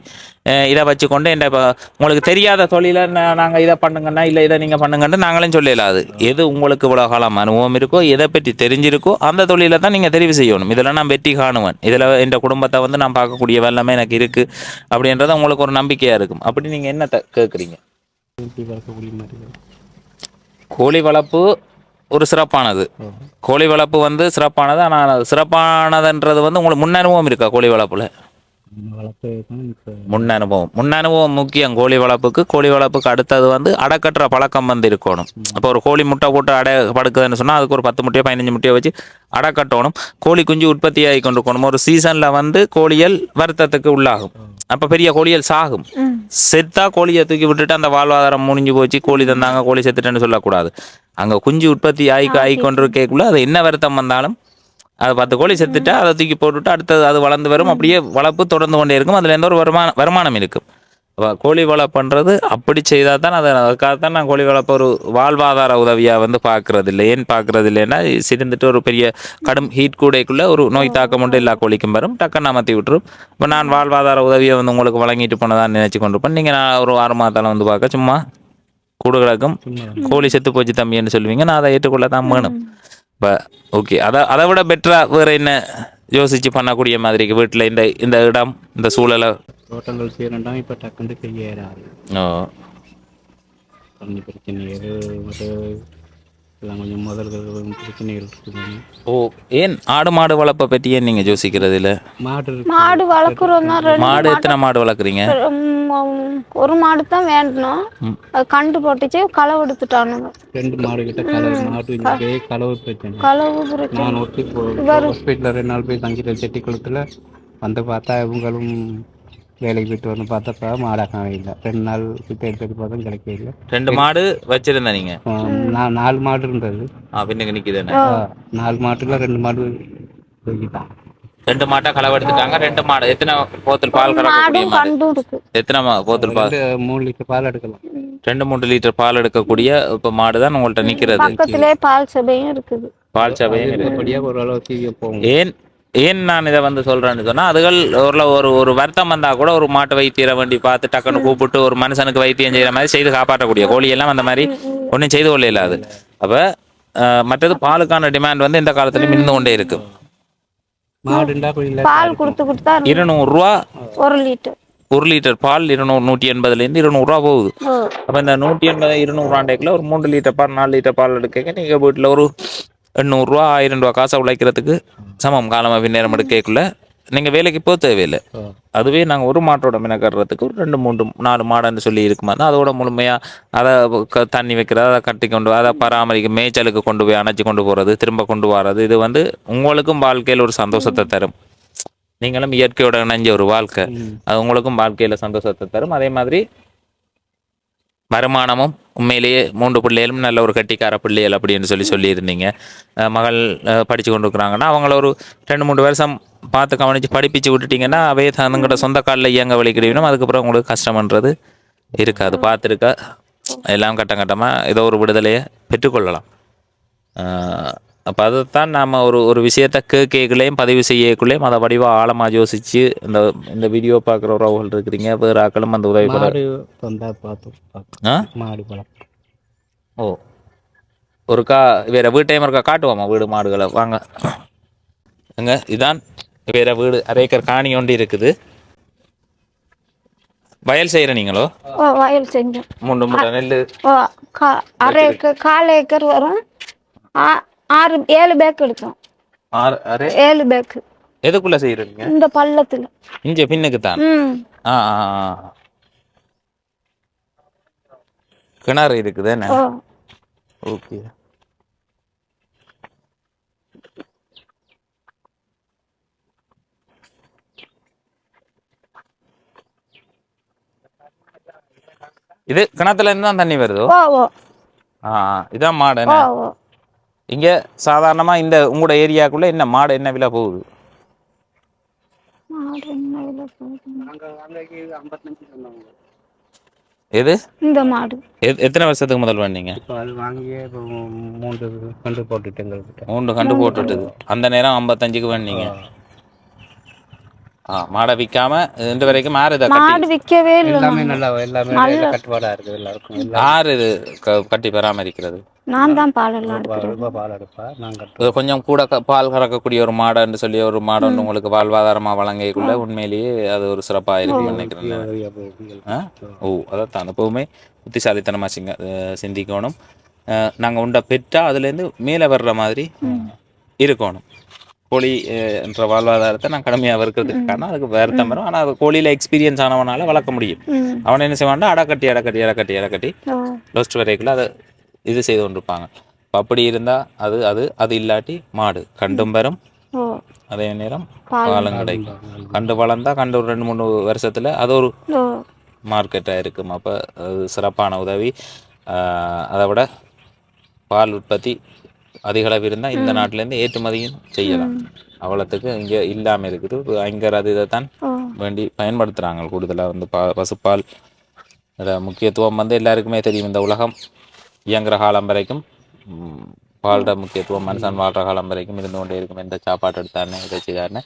இதை வச்சுக்கொண்டு என்ன இப்போ உங்களுக்கு தெரியாத தொழிலை நாங்கள் இதை பண்ணுங்கன்னா இல்லை இதை நீங்கள் பண்ணுங்கன்னு நாங்களும் சொல்லலாது எது உங்களுக்கு இவ்வளோ காலம் அனுபவம் இருக்கோ எதை பற்றி தெரிஞ்சிருக்கோ அந்த தொழிலை தான் நீங்கள் தெரிவு செய்யணும். இதில் நான் வெற்றி காணுவேன். இதில் என் குடும்பத்தை வந்து நான் பார்க்கக்கூடிய வெள்ளமே எனக்கு இருக்குது அப்படின்றது உங்களுக்கு ஒரு நம்பிக்கையாக இருக்கும். அப்படி நீங்கள் என்ன கேட்குறீங்க கோழி வளர்ப்பு ஒரு சிறப்பானது. கோழி வளர்ப்பு வந்து சிறப்பானது ஆனால் சிறப்பானதுன்றது வந்து உங்களுக்கு முன் அனுபவம் இருக்கா கோழி வளர்ப்புல? முன் அனுபவம். முன் அனுபவம் முக்கியம். கோழி வளர்ப்புக்கு கோழி வளர்ப்புக்கு அடுத்தது வந்து அடக்கட்டுற பழக்கம் வந்து இருக்கணும். அப்போ ஒரு கோழி முட்டை போட்டு அடை படுக்குதுன்னு சொன்னால் அதுக்கு ஒரு பத்து முட்டையோ பதினஞ்சு முட்டையோ வச்சு அடை கட்டணும் கோழி குஞ்சு உற்பத்தி ஆகி கொண்டு இருக்கணும் ஒரு சீசனில் வந்து கோழிகள் வருத்தத்துக்கு உள்ளாகும். அப்போ பெரிய கோழிகள் சாகும். செத்தா கோழியை தூக்கி விட்டுட்டு அந்த வாழ்வாதாரம் முடிஞ்சு போச்சு. கோழி தந்தாங்க கோழி செத்துட்டேன்னு சொல்லக்கூடாது. அங்கே குஞ்சு உற்பத்தி ஆகி ஆகி கொண்டிருக்கக்குள்ள அது என்ன வருத்தம் வந்தாலும் அது பத்து கோழி செத்துட்டா அதை தூக்கி போட்டுவிட்டு அடுத்தது அது வளர்ந்து வரும். அப்படியே வளர்ப்பு தொடர்ந்து கொண்டே இருக்கும். அதுல எந்த ஒரு வருமான வருமானம் இருக்கும். அப்ப கோழி வளர்ப்புன்றது அப்படி செய்தால் தான் அதை அதுக்காக தான் நான் கோழி வளர்ப்பு ஒரு வாழ்வாதார உதவியாக வந்து பார்க்கறது இல்லை. ஏன் பார்க்கறது இல்லைன்னா சிரிந்துட்டு ஒரு பெரிய கடும் ஹீட் கூடைக்குள்ள ஒரு நோய் தாக்கம் உண்டு. எல்லா கோழிக்கும் வரும். டக்குன்னு அமர்த்தி விட்டுரும். இப்போ நான் வாழ்வாதார உதவியை வந்து உங்களுக்கு வழங்கிட்டு போனதான் நினைச்சு கொண்டு இருப்பேன் நீங்கள் நான் ஒரு ஆறு மாதத்தால வந்து பார்க்க சும்மா கூடு கிடக்கும். கோழி செத்து போச்சு தம்பின்னு சொல்லுவீங்க. நான் அதை ஏற்றுக்கொள்ள தான் வேணும். இப்போ ஓகே அதை அதை விட பெட்டராக வேறு என்ன யோசிச்சு பண்ணக்கூடிய மாதிரி வீட்டில் இந்த இந்த இடம் இந்த சூழலை? தோட்டங்கள் செய்யணும்னா இப்போ டக்குன்னு கையேறாது. ஓ. மற்ற எல்லாம் கொஞ்சம் முதல்கள் பிரச்சனைகள் இருக்குது ஓ ஏன் ஆடு மாடு வளர்ப்பை பற்றி ஏன் நீங்கள் யோசிக்கிறது இல்லை மாடு இருக்கு. மாடு வளர்க்குறோம் தான் ரெண்டு மாடு எத்தனை மாடு வளர்க்குறீங்க? ம், ஒரு மாடு தான் வேண்டணும். அது கண்டு போட்டுச்சு களை எடுத்துட்டானுங்க. ரெண்டு மாடு கிட்ட கலவு மாடு இங்கே கலவு பிரச்சனை. களவு பிரச்சனை. நான் ஒட்டி ஹாஸ்பிட்டலில் ரெண்டு நாள் போய் தங்கிட்ட செட்டி குளத்தில் வந்து பார்த்தா இவங்களும் வேலைக்கு போயிட்டு வந்து பார்த்தப்ப மாடாக்கவே இல்லை ரெண்டு நாள் கிட்ட எடுத்துட்டு பார்த்தா கிடைக்கவே இல்லை. ரெண்டு மாடு வச்சிருந்த நீங்க? நான் நாலு மாடு இருந்தது. பின்னுக்கு நாலு மாட்டுல ரெண்டு மாடு தூக்கிட்டான் ரெண்டு மாட்டை களவெடுத்துட்டாங்க ரெண்டு மாடு. எத்தனை போத்தல் பால் மாடு? இருக்கு. எத்தனை மா- போத்தல் பால்? மூணு லிட்டர் பால் எடுக்கலாம். ரெண்டு மூணு லிட்டர் பால் எடுக்கக்கூடிய இப்போ மாடு தான் உங்கள்கிட்ட நிக்கிறது. பக்கத்திலே பால் சபையும் இருக்குது. பால் சபையும் இருக்கு. ஏன்? ஏன் நான் இதை வந்து சொல்றேன்னு சொன்னா அதுகள் ஒரு ஒரு ஒரு வருத்தம் வந்தா கூட ஒரு மாட்டு வைத்தியரை வண்டி பார்த்து டக்குன்னு கூப்பிட்டு ஒரு மனுஷனுக்கு வைத்தியம் செய்யற மாதிரி செய்து காப்பாற்றக்கூடிய கோழி எல்லாம் அந்த மாதிரி ஒன்றும் செய்து கொள்ள இல்லாது. அப்ப அஹ், மற்றது பாலுக்கான டிமாண்ட் வந்து இந்த காலத்துலயும் இருந்து கொண்டே இருக்கு. பால் கொடுத்து கொடுத்தா இருக்கு. இருநூறுரூவா ஒரு லிட்டர். ஒரு லிட்டர் பால் இருநூறு நூற்றி எண்பதுலேருந்து இருநூறுவா போகுது. அப்போ இந்த நூற்றி எண்பது இருநூறுவாண்டேக்கில் ஒரு மூன்று லிட்டர் பால் நாலு லிட்டர் பால் எடுக்க நீங்கள் வீட்டில் ஒரு எண்ணூறுரூவா ஆயிரம் ரூபா காசை உழைக்கிறதுக்கு சமம். காலமாக பின்னேரம் எடுக்கக்குள்ள நீங்கள் வேலைக்கு போக தேவையில்லை. அதுவே நாங்கள் ஒரு மாட்டோட மினக்கறதுக்கு ஒரு ரெண்டு மூன்று நாலு மாடுன்னு சொல்லி இருக்குமா தான் அதோட முழுமையாக அதை தண்ணி வைக்கிறது அதை கட்டி கொண்டு அதை பராமரிக்க மேய்ச்சலுக்கு கொண்டு போய் அணைச்சி கொண்டு போகிறது திரும்ப கொண்டு வர்றது இது வந்து உங்களுக்கும் வாழ்க்கையில் ஒரு சந்தோஷத்தை தரும். நீங்களும் இயற்கையோட இணைஞ்ச ஒரு வாழ்க்கை. அது உங்களுக்கும் வாழ்க்கையில் சந்தோஷத்தை தரும். அதே மாதிரி வருமானமும் உண்மையிலேயே மூன்று பிள்ளைகளும் நல்ல ஒரு கட்டிக்கார பிள்ளைகள் அப்படின்னு சொல்லி சொல்லியிருந்தீங்க. மகள் படித்து கொண்டு இருக்கிறாங்கன்னா அவங்கள ஒரு ரெண்டு மூணு வருஷம் பார்த்து கவனித்து படிப்பிச்சு விட்டுட்டிங்கன்னா அவையே தங்கட சொந்த காலில் இயங்க வலிக்கிறீனும் அதுக்கப்புறம் உங்களுக்கு கஷ்டம்ன்றது இருக்காது. பார்த்துருக்க எல்லாம் கட்டம் கட்டமாக ஏதோ ஒரு விடுதலையை பெற்றுக்கொள்ளலாம். அப்போ அதைத்தான் நாம் ஒரு ஒரு விஷயத்தை கேட்கக்குள்ளேயும் பதிவு செய்யக்குள்ளேயும் அதை வடிவாக ஆழமாக யோசித்து இந்த இந்த வீடியோ பார்க்குற உறவுகள் இருக்கிறீங்க வேறு ஆக்களும் அந்த உதவி பண்ண மாடு வந்தா பார்த்தோம் பார்த்தோம். ஆ? மாடு பழம். ஓ. ஒருக்கா வேற வீட்டையும் இருக்கா? காட்டுவோமா வீடு மாடுகளை? வாங்க. எங்க இதான் வேற வீடு. அரை ஏக்கர் காணி ஒண்டி இருக்குது. வயல் செய்கிற நீங்களோ? ஓ வயல் செஞ்சோம் மூன்று மூட்டை நெல் ஓ கா அரை ஏக்கர் கால் ஏக்கர் வரும். ஆ- ஆறு ஏழு பேக் எடுத்தோம். ஆறு அரே? ஏழு பேக்கு எதுக்குள்ள செய்கிறீங்க இந்த பள்ளத்துல. இங்கே பின்னுக்கு தான் ஆ. கிணறு இருக்குது என்ன? ஓ ஓகே. இது கிணத்துல இருந்து தான் தண்ணி வருதோ. இதான் மாடு இங்க சாதாரணமா இந்த உங்களோட ஏரியாக்குள்ள என்ன மாடு என்ன விலை போகுது? எது? இந்த மாடு. எத்- எத்தனை வருஷத்துக்கு முதல் வந்தீங்க? இப்போ அது வாங்கியே இப்போ மூன்று கண்டு போட்டுட்டு மூன்று கண்டு போட்டுட்டுது. அந்த நேரம் ஐம்பத்தஞ்சுக்கு வந்தீங்க. ஆ. மாடை விற்காம இன்று வரைக்கும் யார் இதை மாடு கட்டி விற்கவே இல்லை. எல்லாமே நல்லா எல்லாமே நல்ல கட்டுப்பாடாக இருக்குது எல்லாருக்கும். யார் இது க- கட்டி பராமரிக்கிறது. நான் தான் எடுக்கிறேன். ரொம்ப பால் எடுப்பா. நான் இது கட்டுவேன் கொஞ்சம் கூட பால் கறக்கக்கூடிய ஒரு மாடுன்னு சொல்லி ஒரு மாடு ஒன்று உங்களுக்கு வாழ்வாதாரமாக வழங்கக்குள்ள உண்மையிலேயே அது ஒரு சிறப்பாக இருக்குன்னு நினைக்கிறேன்? ஓ அதான் எப்பவுமே புத்திசாலித்தனமாக சிங்க சிந்திக்கணும். நாங்கள் உண்டை பெற்றா அதுலேருந்து மேலே வர்ற மாதிரி இருக்கணும். கோழி என்ற வாழ்வாதாரத்தை நான் கடுமையாக இருக்கிறதுக்கு காரணம் அதுக்கு வருத்தம் வரும். ஆனால் அது கோழியில் எக்ஸ்பீரியன்ஸ் ஆனவனால வளர்க்க முடியும். அவன் என்ன செய்வான்டா அடக்கட்டி அடக்கட்டி அடக்கட்டி அடக்கட்டி லோஸ்ட் வரைக்குள்ள அதை இது செய்து கொண்டிருப்பாங்க. அப்ப அப்படி இருந்தால் அது அது அது இல்லாட்டி மாடு. கண்டும் வரும் அதே நேரம் பால் பாலும் கிடைக்கும். கண்டு வளர்ந்தா கண்டு ஒரு ரெண்டு மூணு வருஷத்துல அது ஒரு மார்க்கெட்டாக இருக்கும். அப்போ அது சிறப்பான உதவி. அதை விட பால் உற்பத்தி அதிக அளவு இருந்தால் இந்த நாட்டிலேருந்து ஏற்றுமதியும் செய்யலாம். அவ்வளோத்துக்கு இங்கே இல்லாமல் இருக்குது. ஐங்கர் அது இதை தான் வேண்டி பயன்படுத்துகிறாங்க கூடுதலாக வந்து பா பசுப்பால். முக்கியத்துவம் வந்து எல்லாருக்குமே தெரியும் இந்த உலகம். இயங்குற காலம் வரைக்கும் பாலோட முக்கியத்துவம் மனுஷன் வாழ்கிற காலம் வரைக்கும் இருந்து கொண்டே இருக்கும். எந்த சாப்பாடு எடுத்தானே இதை செய்தாருன்னு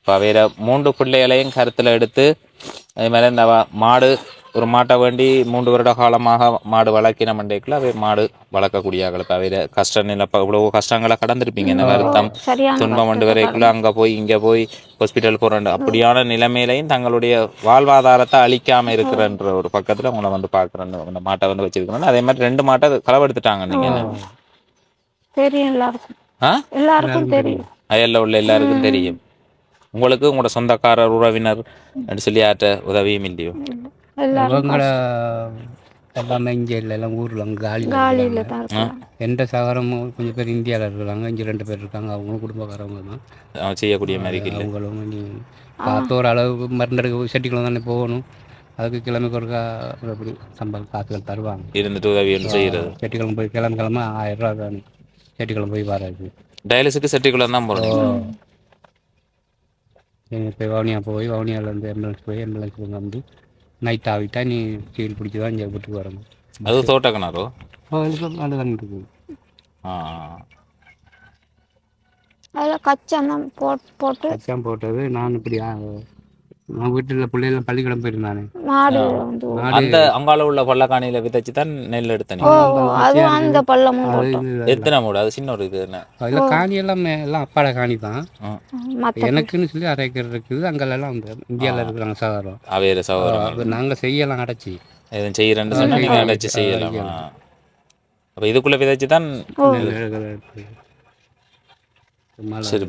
இப்போ வேற மூன்று பிள்ளைகளையும் கருத்தில் எடுத்து அதே மாதிரி இந்த மாடு ஒரு மாட்டை வேண்டி மூன்று வருட காலமாக மாடு வளர்க்கின மண்டேக்குள்ள அவை மாடு வளர்க்கக்கூடிய ஆக்கள் அவையில கஷ்ட நில இவ்வளோ கஷ்டங்களை கடந்திருப்பீங்க. இந்த வருத்தம்? துன்பம் மண்டு வரைக்குள்ள அங்கே போய் இங்கே போய் ஹாஸ்பிட்டல் போகிறேன் அப்படியான நிலைமையிலையும் தங்களுடைய வாழ்வாதாரத்தை அழிக்காம இருக்கிறன்ற ஒரு பக்கத்தில் உங்களை வந்து பார்க்குறேன் அந்த மாட்டை வந்து வச்சிருக்கணும் அதே மாதிரி ரெண்டு மாட்டை களவெடுத்துட்டாங்க நீங்கள் தெரியும் எல்லாருக்கும். ஆ? எல்லாருக்கும் தெரியும். அயல்ல உள்ள எல்லாருக்கும் தெரியும். உங்களுக்கு உங்களோட சொந்தக்காரர் உறவினர் சொல்லி யார்கிட்ட உதவியும் இல்லையோ? அவங்கள எல்லாமே இங்கே இல்லை எல்லாம் ஊரில் அங்கே காலி காலியில எந்த சகரமும் கொஞ்சம் பேர் இந்தியாவில் இருக்கிறாங்க இங்கே ரெண்டு பேர் இருக்காங்க அவங்களும் குடும்பக்காரவங்க தான். செய்யக்கூடிய மாதிரி இல்லை. அவங்களும் நீ பார்த்து ஒரு அளவு மருந்தெடுக்க செட்டிக்குள்ள தானே போகணும். அதுக்கு கிழமைக்கு ஒருக்கா அப்படி சம்பளம் காசுகள் தருவாங்க. இருந்துட்டு உதவி செய்கிறது செட்டிக்குளம் போய் கிழமை கிழமை ஆயிரம் ரூபா தானே. செட்டிக்குளம் போய் வராது டயாலிஸுக்கு செட்டிக்குள்ள தான் போகிறோம் போய் வவுனியா போய் வவுனியாவிலேருந்து ஆம்புலன்ஸ் போய் ஆம்புலன்ஸ் வந்து நைட் ஆகிட்டா நீ சீல் பிடிச்சி தான் இங்கே வீட்டுக்கு வரணும் அது தோட்ட கிணறோ நல்ல தண்ணி இருக்குது ஆ அதில் கச்செண்ணம் போட்டு போட்டு கச்சான் போட்டது நான் இப்படி நான் வீட்டில் பிள்ளைகள் பள்ளிக்கூடம் போயிருந்தானே? மாடு வந்து அந்த அங்கால உள்ள பள்ளக்காணியில விதைச்சு தான் நெல் எடுத்த ஓ ஓ, அதுவும் அந்த பள்ளமும் அது எத்தனை மூடு? அது சின்ன ஒரு இது என்ன அதில் காணி எல்லாம் எல்லாம் அப்பாட காணி தான். எனக்குன்னு சொல்லி அரை ஏக்கர் இருக்குது. அங்கெல்லாம் அந்த இந்தியாவில் இருக்கிறாங்க சாதாரணம் அவேறு சகோதரம். அது நாங்கள் செய்யலாம் அடைச்சி. எதுவும் செய்யறேன்னு சொன்னா நீங்க அடைச்சு செய்யலாமா. அப்ப இதுக்குள்ள விதைச்சு தான் சரி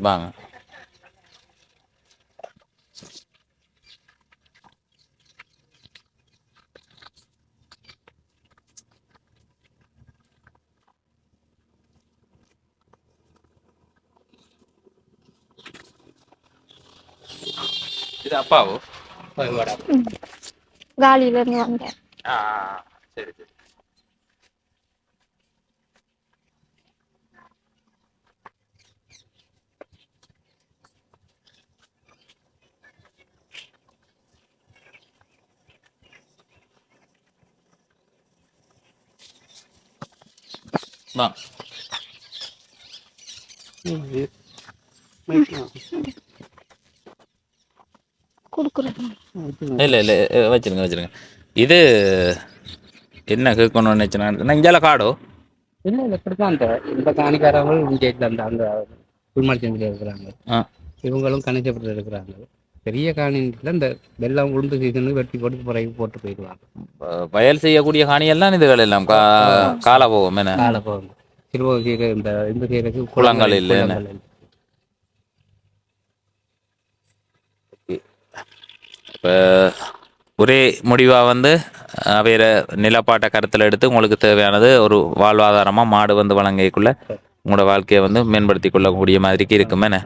வாங்க இது அப்பாவோ காலியில இருந்து வந்தேன் ஆ சரி சரி வாங்க கொடுக்குறேன். இல்லை இல்லை வச்சிருங்க வச்சிருங்க. இது என்ன கேட்கணும்னு நினச்சேன்? இஞ்சால காடோ இல்லை இல்லை இப்படி தான் அந்த இந்த காணிக்காரங்களும் இங்கே இல்லை அந்த அந்த குருமாச்சந்திரியில் இருக்கிறாங்க. இவங்களும் கணிச்சப்பட்டு இருக்கிறாங்க. பெரிய காணியில் இந்த வெள்ளம் உளுந்து சீசனு வெட்டி போட்டு பிறகு போட்டு போயிடுவாங்க. வயல் செய்யக்கூடிய காணியெல்லாம் இதுகள் எல்லாம் கா கால போகும் என்ன? காலை போகும் திருவோம் சீரை இந்த இந்த இல்லைன்னு. குளங்கள் இல்லை. இப்போ ஒரே முடிவாக வந்து வேறு நிலப்பாட்டை கருத்தில் எடுத்து உங்களுக்கு தேவையானது ஒரு வாழ்வாதாரமாக மாடு வந்து வழங்கிக்குள்ள உங்களோட வாழ்க்கையை வந்து மேம்படுத்தி கொள்ளக்கூடிய மாதிரிக்கு இருக்குமேனே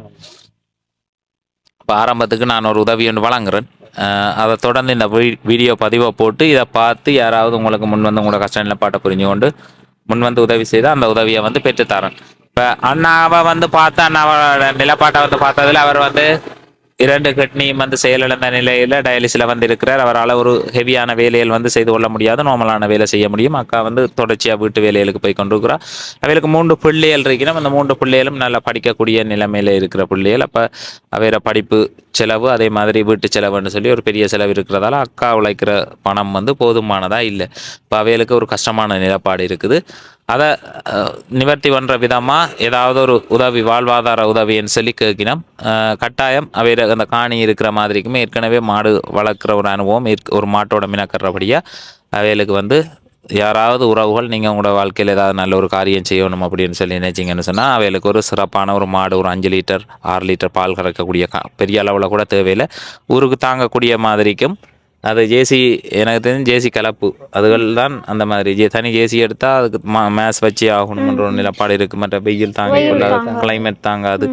இப்போ ஆரம்பத்துக்கு நான் ஒரு உதவி ஒன்று வழங்குறேன். அதை தொடர்ந்து இந்த வீடியோ பதிவை போட்டு இதை பார்த்து யாராவது உங்களுக்கு முன் வந்து உங்களோட கஷ்ட நிலப்பாட்டை புரிஞ்சு கொண்டு முன் வந்து உதவி செய்தால் அந்த உதவியை வந்து பெற்றுத்தரேன் இப்போ அண்ணாவை வந்து பார்த்து அண்ணாவோட நிலப்பாட்டை வந்து பார்த்ததுல அவர் வந்து இரண்டு கிட்னியும் வந்து செயலிழந்த நிலையில் டயாலிஸில் வந்து இருக்கிறார் அவரால் ஒரு ஹெவியான வேலைகள் வந்து செய்து கொள்ள முடியாது. நார்மலான வேலை செய்ய முடியும். அக்கா வந்து தொடர்ச்சியாக வீட்டு வேலைகளுக்கு போய் கொண்டிருக்கிறார் அவைகளுக்கு மூன்று பிள்ளைகள் இருக்கணும் அந்த மூன்று பிள்ளைகளும் நல்லா படிக்கக்கூடிய நிலைமையில் இருக்கிற பிள்ளைகள். அப்போ அவர படிப்பு செலவு அதே மாதிரி வீட்டு செலவுன்னு சொல்லி ஒரு பெரிய செலவு இருக்கிறதால அக்கா உழைக்கிற பணம் வந்து போதுமானதாக இல்லை. இப்போ அவைகளுக்கு ஒரு கஷ்டமான நிலப்பாடு இருக்குது. அதை நிவர்த்தி பண்ணுற விதமாக ஏதாவது ஒரு உதவி வாழ்வாதார உதவின்னு சொல்லி கேட்கினோம் கட்டாயம் அவையில அந்த காணி இருக்கிற மாதிரிக்குமே ஏற்கனவே மாடு வளர்க்குற ஒரு அனுபவம் ஒரு மாட்டோட மினக்கறபடியாக அவைகளுக்கு வந்து யாராவது உறவுகள் நீங்கள் உங்களோட வாழ்க்கையில் ஏதாவது நல்ல ஒரு காரியம் செய்யணும் அப்படின்னு சொல்லி நினைச்சிங்கன்னு சொன்னால் அவைகளுக்கு ஒரு சிறப்பான ஒரு மாடு ஒரு அஞ்சு லிட்டர் ஆறு லிட்டர் பால் கறக்கக்கூடிய கா பெரிய அளவில் கூட தேவையில்லை. ஊருக்கு தாங்கக்கூடிய மாதிரிக்கும் அது ஜேசி எனக்கு தெரிஞ்சு ஜேசி கலப்பு. அதுகள் தான் அந்த மாதிரி. ஜே தனி ஜேசி எடுத்தால் அதுக்கு மா மேஸ் வச்சு ஆகணும்ன்ற ஒரு நிலப்பாடு இருக்குது மற்ற வெயில் தாங்க கொள்ளாது. கிளைமேட் தாங்காது.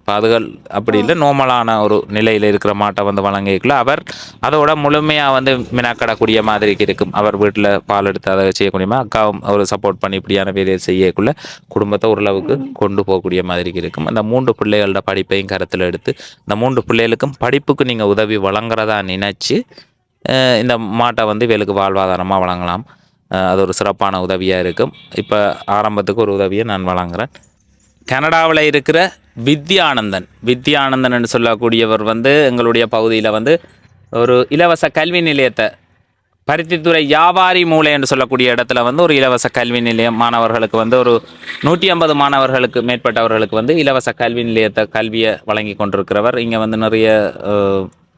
இப்போ அதுகள் அப்படி இல்லை நார்மலான ஒரு நிலையில் இருக்கிற மாட்டை வந்து வழங்கிக்கல. அவர் அதோட முழுமையாக வந்து மினாக்கடக்கூடிய மாதிரி இருக்கும். அவர் வீட்டில் பால் எடுத்து அதை செய்யக்கூடிய மாதிரி அக்காவும் அவர் சப்போர்ட் பண்ணி இப்படியான வேலையை செய்யக்குள்ள குடும்பத்தை ஓரளவுக்கு கொண்டு போகக்கூடிய மாதிரி இருக்கும். அந்த மூன்று பிள்ளைகளோட படிப்பையும் கருத்தில் எடுத்து இந்த மூன்று பிள்ளைகளுக்கும் படிப்புக்கு நீங்கள் உதவி வழங்குறதா நினைச்சு இந்த மாட்டை வந்து இவளுக்கு வாழ்வாதாரமாக வழங்கலாம். அது ஒரு சிறப்பான உதவியாக இருக்கும். இப்போ ஆரம்பத்துக்கு ஒரு உதவியை நான் வழங்குறேன். கனடாவில் இருக்கிற வித்யானந்தன். வித்யானந்தன் என்று சொல்லக்கூடியவர் வந்து எங்களுடைய பகுதியில் வந்து ஒரு இலவச கல்வி நிலையத்தை பருத்தித்துறை வியாபாரி மூலை என்று சொல்லக்கூடிய இடத்துல வந்து ஒரு இலவச கல்வி நிலையம் மாணவர்களுக்கு வந்து ஒரு நூற்றி ஐம்பது மாணவர்களுக்கு மேற்பட்டவர்களுக்கு வந்து இலவச கல்வி நிலையத்தை கல்வியை வழங்கி கொண்டிருக்கிறவர். இங்கே வந்து நிறைய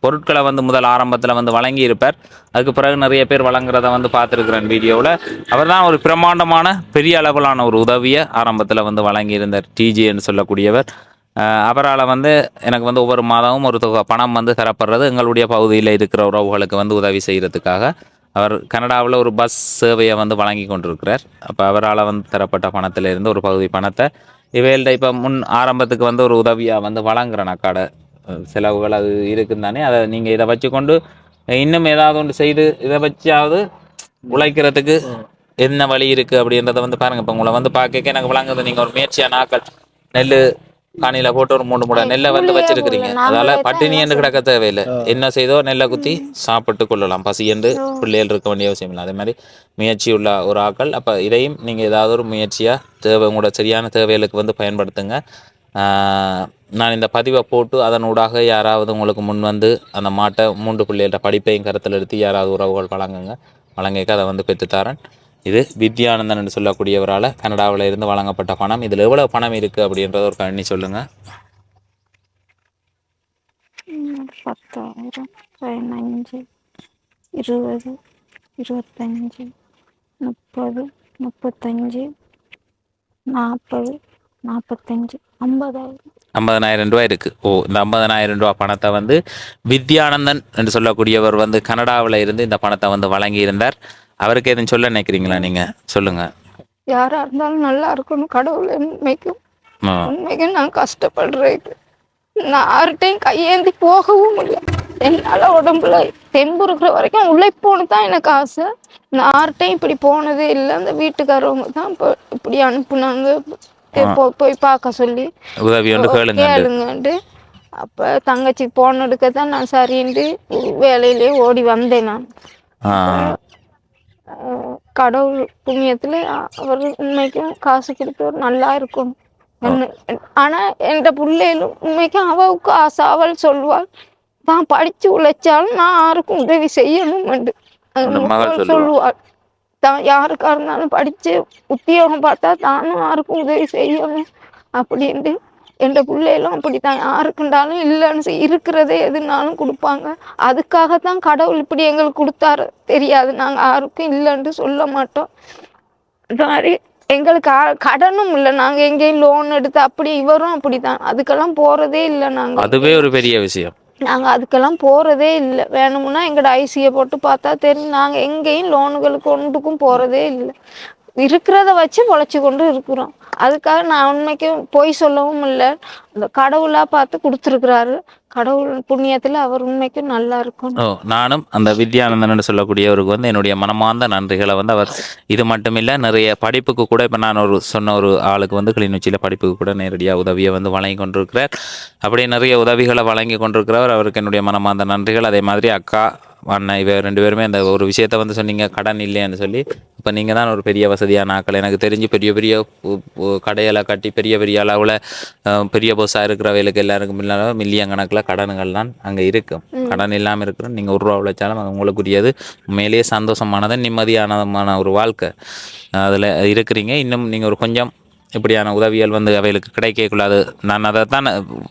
பொருட்களை வந்து முதல் ஆரம்பத்தில் வந்து வழங்கியிருப்பார். அதுக்கு பிறகு நிறைய பேர் வழங்குறத வந்து பார்த்துருக்குறேன் வீடியோவில். அவர் தான் ஒரு பிரம்மாண்டமான பெரிய அளவிலான ஒரு உதவியை ஆரம்பத்தில் வந்து வழங்கியிருந்தார். டிஜின்னு சொல்லக்கூடியவர். அவரால் வந்து எனக்கு வந்து ஒவ்வொரு மாதமும் ஒரு தொகை பணம் வந்து தரப்படுறது எங்களுடைய பகுதியில் இருக்கிற உறவுகளுக்கு வந்து உதவி செய்கிறதுக்காக அவர் கனடாவில் ஒரு பஸ் சேவையை வந்து வழங்கி கொண்டிருக்கிறார். அப்போ அவரால் வந்து தரப்பட்ட பணத்திலிருந்து ஒரு பகுதி பணத்தை இவைகள்ட்ட இப்போ முன் ஆரம்பத்துக்கு வந்து ஒரு உதவியாக வந்து வழங்குறேன் அக்காடை. செலவுகள் அது இருக்குன்னு தானே. அதை நீங்கள் இதை வச்சுக்கொண்டு இன்னும் ஏதாவது ஒன்று செய்து இதை வச்சாவது உழைக்கிறதுக்கு என்ன வழி இருக்கு அப்படின்றத வந்து பாருங்க. இப்போ உங்களை வந்து பார்க்க எனக்கு விளங்குது. நீங்க ஒரு முயற்சியான ஆக்கள் நெல் காணியில போட்டு ஒரு மூணு மூட நெல்லை வந்து வச்சிருக்கிறீங்க. அதால பட்டினி என்று கிடக்க தேவையில்லை. என்ன செய்தோ நெல்லை குத்தி சாப்பிட்டு கொள்ளலாம். பசி என்று பிள்ளைகள் இருக்க வேண்டிய அவசியம் இல்லை. அதே மாதிரி முயற்சி உள்ள ஒரு ஆக்கள். அப்ப இதையும் நீங்க ஏதாவது ஒரு முயற்சியா தேவை உங்களோட சரியான தேவைகளுக்கு வந்து பயன்படுத்துங்க. நான் இந்த பதிவை போட்டு அதனூடாக யாராவது உங்களுக்கு முன் வந்து அந்த மாட்டை மூன்று பிள்ளைகளோட படிப்பையும் கருத்தில் எடுத்து யாராவது உறவுகள் வழங்குங்க. வழங்கிக்க அதை வந்து பெற்றுத்தாரன். இது வித்யானந்தன் என்று சொல்லக்கூடியவரால் கனடாவில் இருந்து வழங்கப்பட்ட பணம். இதில் எவ்வளவு பணம் இருக்குது அப்படின்றத ஒரு கண்ணி சொல்லுங்கள் பத்தாயிரம் பதினஞ்சு இருபது இருபத்தஞ்சி முப்பது முப்பத்தஞ்சு நாற்பது நாற்பத்தஞ்சு ஐம்பதாயிரம். ஐம்பதனாயிரம் ரூபாய் இருக்குது ஓ இந்த ஐம்பதனாயிரம் ரூபாய் பணத்தை வந்து வித்யானந்தன் என்று சொல்லக்கூடியவர் வந்து கனடாவில் இருந்து இந்த பணத்தை வந்து வழங்கியிருந்தார். அவருக்கு எதுவும் சொல்ல நினைக்கிறீங்களா நீங்கள் சொல்லுங்கள் யாரா இருந்தாலும் நல்லா இருக்கணும். கடவுள் உண்மைக்கும் ஆ. உண்மைக்கும் நான் கஷ்டப்படுறேன். நான் யார்கிட்டையும் கையேந்தி போகவும் முடியல என்னால உடம்புல தெம்பு இருக்கிற வரைக்கும் உழைப்போன்னு தான் எனக்கு ஆசை. நான் யார்கிட்டையும் இப்படி போனதே இல்லை. அந்த வீட்டுக்காரவங்க தான் இப்போ இப்படி அனுப்புனாங்க. போய் பார்க்க சொல்லி. உதவி ஒன்று கேளுங்க கேளுங்கன்ட்டு அப்போ தங்கச்சி போன் எடுக்க தான் நான் சரின்ட்டு வேலையிலே ஓடி வந்தேன் நான். கடவுள் புண்ணியத்துல அவர் உண்மைக்கும் காசு கொடுத்தவர் நல்லா இருக்கும். ஆனா என்ற பிள்ளைகளும் உண்மைக்கும் அவவுக்கு ஆசை. அவள் சொல்வாள் தான் படிச்சு உழைச்சாலும் நான் யாருக்கும் உதவி செய்யணும். சொல்லுவாள். தான் யாருக்காக இருந்தாலும் படிச்சு உத்தியோகம் பார்த்தா தானும் யாருக்கும் உதவி செய்யணும் அப்படின்ட்டு என்ற பிள்ளைகளும் அப்படித்தான். யாருக்குண்டாலும் இல்லைன்னு இருக்கிறதே எதுனாலும் கொடுப்பாங்க. அதுக்காகத்தான் கடவுள் இப்படி எங்களுக்கு கொடுத்தாரு. தெரியாது. நாங்கள் யாருக்கும் இல்லைன்ட்டு சொல்ல மாட்டோம். இந்த மாதிரி எங்களுக்கு கடனும் இல்லை. நாங்கள் எங்கேயும் லோன் எடுத்து அப்படி இவரும் அப்படிதான் அதுக்கெல்லாம் போகிறதே இல்லை நாங்கள் அதுவே ஒரு பெரிய விஷயம். நாங்கள் அதுக்கெல்லாம் போகிறதே இல்லை. வேணும்னா எங்களோட ஐசியை போட்டு பார்த்தா தெரியும் நாங்கள் எங்கேயும் லோனுகளுக்கு ஒன்றுக்கும் போகிறதே இல்லை. இருக்கிறத வச்சு பொழைச்சி கொண்டு இருக்கிறோம். அதுக்காக நான் உண்மைக்கும் பொய் சொல்லவும் இல்லை. அந்த கடவுளா பார்த்து கொடுத்துருக்குறாரு. கடவுள் புண்ணியத்துல அவர் உண்மைக்கும் நல்லா இருக்கும். ஓ நானும் அந்த வித்யானந்தன் சொல்லக்கூடியவருக்கு வந்து என்னுடைய மனமார்ந்த நன்றிகளை வந்து அவர் இது மட்டும் இல்லை நிறைய படிப்புக்கு கூட இப்போ நான் ஒரு சொன்ன ஒரு ஆளுக்கு வந்து கிளிநொச்சியில் படிப்புக்கு கூட நேரடியாக உதவியை வந்து வழங்கி கொண்டிருக்கிறார். அப்படியே நிறைய உதவிகளை வழங்கி கொண்டிருக்கிறவர் அவருக்கு என்னுடைய மனமார்ந்த நன்றிகள். அதே மாதிரி அக்கா அண்ணன் இவ ரெண்டு பேருமே அந்த ஒரு விஷயத்த வந்து சொன்னீங்க கடன் இல்லைன்னு சொல்லி. இப்போ நீங்கள் தான் ஒரு பெரிய வசதியான ஆக்கள் எனக்கு தெரிஞ்சு பெரிய பெரிய கடைகளை கட்டி பெரிய பெரிய அளவில் பெரிய போஸாக இருக்கிறவைகளுக்கு எல்லாருக்கும் இல்லாத மில்லியன் கணக்கில் கடன்கள் தான் அங்கே இருக்கும். கடன் இல்லாமல் இருக்கிற நீங்கள் ஒரு ரூபா உழைச்சாலும் அது உங்களுக்குரியது. உண்மையிலேயே சந்தோஷமானது நிம்மதியானதமான ஒரு வாழ்க்கை. அதில் இருக்கிறீங்க. இன்னும் நீங்கள் ஒரு கொஞ்சம் இப்படியான உதவிகள் வந்து அவைகளுக்கு கிடைக்கக்கூடாது நான் அதை தான்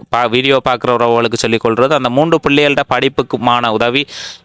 பா வீடியோ பார்க்குற உறவுகளுக்கு சொல்லிக்கொள்கிறது அந்த மூன்று பிள்ளைகள்ட படிப்புக்குமான உதவி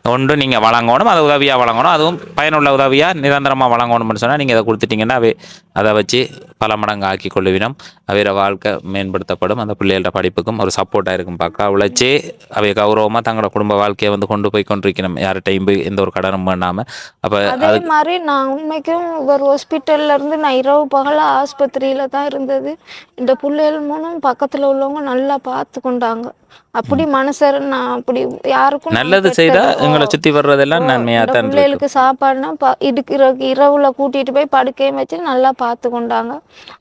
ஒன்று நீங்கள் வழங்கணும் அதை உதவியாக வழங்கணும் அதுவும் பயனுள்ள உதவியாக நிரந்தரமாக வழங்கணும்னு சொன்னால் நீங்கள் அதை கொடுத்துட்டிங்கன்னா அவை அதை வச்சு பல மடங்கு ஆக்கி கொள்ளுவினம். அவையோட வாழ்க்கை மேம்படுத்தப்படும். அந்த பிள்ளைகளோட படிப்புக்கும் ஒரு சப்போர்ட்டாக இருக்கும் பார்க்க உழைச்சி அவை கௌரவமாக தங்களோட குடும்ப வாழ்க்கையை வந்து கொண்டு போய் கொண்டிருக்கணும். யார்கிட்டையும் போய் எந்த ஒரு கடனும் பண்ணாமல் அப்போ அதே மாதிரி நான் உண்மைக்கும் ஒரு ஹாஸ்பிட்டல்ல இருந்து நான் இரவு பகலா ஆஸ்பத்திரியில தான் இருந்தது. இந்த பிள்ளைகள் மூணும் பக்கத்துல உள்ளவங்க நல்லா பார்த்து கொண்டாங்க அப்படி மனுஷர் நான் அப்படி யாருக்கும் நல்லது ஓ. எங்களை சுற்றி வர்றதெல்லாம் நன்மையாக இந்த தான் பிள்ளைகளுக்கு சாப்பாடுனா இருக்கிற இரவுல கூட்டிட்டு போய் படுக்கையும் வச்சு நல்லா பார்த்து கொண்டாங்க